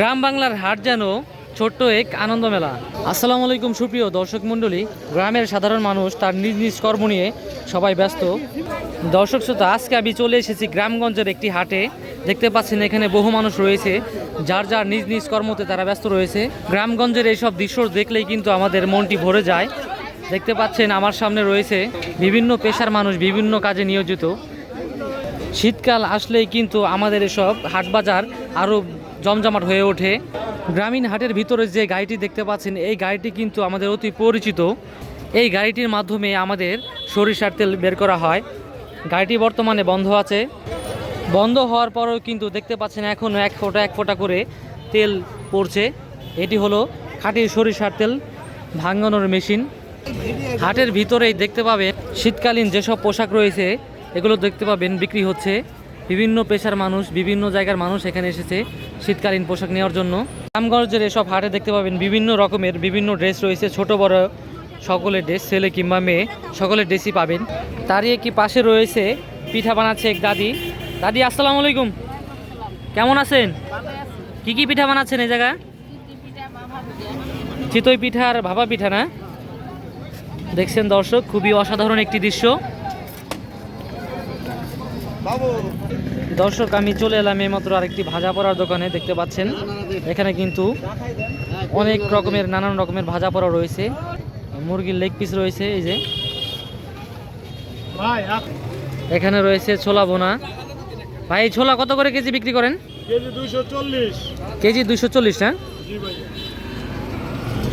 গ্রাম বাংলার হাট যেন ছোট্ট এক আনন্দ মেলা আসসালামু আলাইকুম সুপ্রিয় দর্শক মণ্ডলী, গ্রামের সাধারণ মানুষ তার নিজ নিজ কর্ম নিয়ে সবাই ব্যস্ত। দর্শক শ্রোতা, আজকে আমি চলে এসেছি গ্রামগঞ্জের একটি হাটে। দেখতে পাচ্ছেন এখানে বহু মানুষ রয়েছে, যার যার নিজ নিজ কর্মতে তারা ব্যস্ত রয়েছে। গ্রামগঞ্জের এইসব দৃশ্য দেখলেই কিন্তু আমাদের মনটি ভরে যায়। দেখতে পাচ্ছেন আমার সামনে রয়েছে বিভিন্ন পেশার মানুষ, বিভিন্ন কাজে নিয়োজিত। শীতকাল আসলেই কিন্তু আমাদের এসব হাট বাজার আরও জমজমাট হয়ে ওঠে। গ্রামীণ হাটের ভিতরে যে গাড়িটি দেখতে পাচ্ছেন, এই গাড়িটি কিন্তু আমাদের অতি পরিচিত। এই গাড়িটির মাধ্যমে আমাদের সরিষার তেল বের করা হয়। গাড়িটি বর্তমানে বন্ধ আছে। বন্ধ হওয়ার পরেও কিন্তু দেখতে পাচ্ছেন এখনও এক ফোঁটা এক ফোঁটা করে তেল পড়ছে। এটি হলো খাঁটি সরিষার তেল ভাঙানোর মেশিন। হাটের ভিতরেই দেখতে পাবেন, শীতকালীন যেসব পোশাক রয়েছে, এগুলো দেখতে পাবেন, বিক্রি হচ্ছে। বিভিন্ন পেশার মানুষ, বিভিন্ন জায়গার মানুষ এখানে এসেছে শীতকালীন পোশাক নেওয়ার জন্য। রামগঞ্জের এসব হাটে দেখতে পাবেন বিভিন্ন রকমের, বিভিন্ন ড্রেস রয়েছে, ছোট, বড় সকলের ড্রেস, ছেলে কিংবা মেয়ে, সকলের ড্রেসই পাবেন। তারই একটি পাশে রয়েছে পিঠা বানাচ্ছে এক দাদি। দাদি, আসসালামু আলাইকুম। কেমন আছেন? কি কি পিঠা বানাচ্ছেন এই জায়গা চিতই পিঠা আর ভাপা পিঠা না? দেখছেন দর্শক, খুবই অসাধারণ একটি দৃশ্য। দর্শক আমি চলে এলাম এইমাত্র আরেকটি ভাজা পড়ার দোকানে দেখতে পাচ্ছেন? এখানে কিন্তু অনেক রকমের নানান রকমের ভাজা পড়া রয়েছে। মুরগির লেগ পিস রয়েছে এই যে। এখানে রয়েছে ছোলা বোনা ভাই ছোলা কত করে কেজি বিক্রি করেন? কেজি দুইশো চল্লিশ। কেজি দুইশো চল্লিশ ভাই।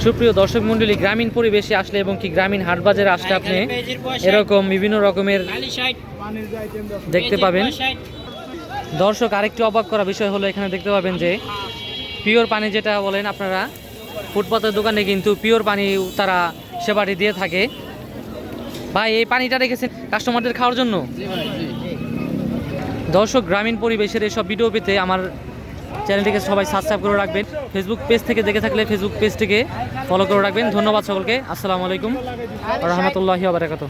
সুপ্রিয় দর্শক মণ্ডলী গ্রামীণ পরিবেশে আসলে এবং কি গ্রামীণ হাট বাজারে আসলে আপনি এরকম বিভিন্ন রকমের দেখতে পাবেন। দর্শক আরেকটি অবাক করা বিষয় হলো এখানে দেখতে পাবেন যে পিওর পানি যেটা বলেন আপনারা ফুটপাতের দোকানে কিন্তু পিওর পানি তারা সেবাটি দিয়ে থাকে। ভাই এই পানিটা রেখেছেন কাস্টমারদের খাওয়ার জন্য? দর্শক গ্রামীণ পরিবেশের এসব ভিডিও পেতে আমার চ্যানেলটিকে সবাই সাবস্ক্রাইব করে রাখবেন। ফেসবুক পেজ থেকে দেখে থাকলে ফেসবুক পেজটিকে ফলো করে রাখবেন। ধন্যবাদ সকলকে। আসসালামু আলাইকুম। রহমতুল্লাহি আবরাকাতুহ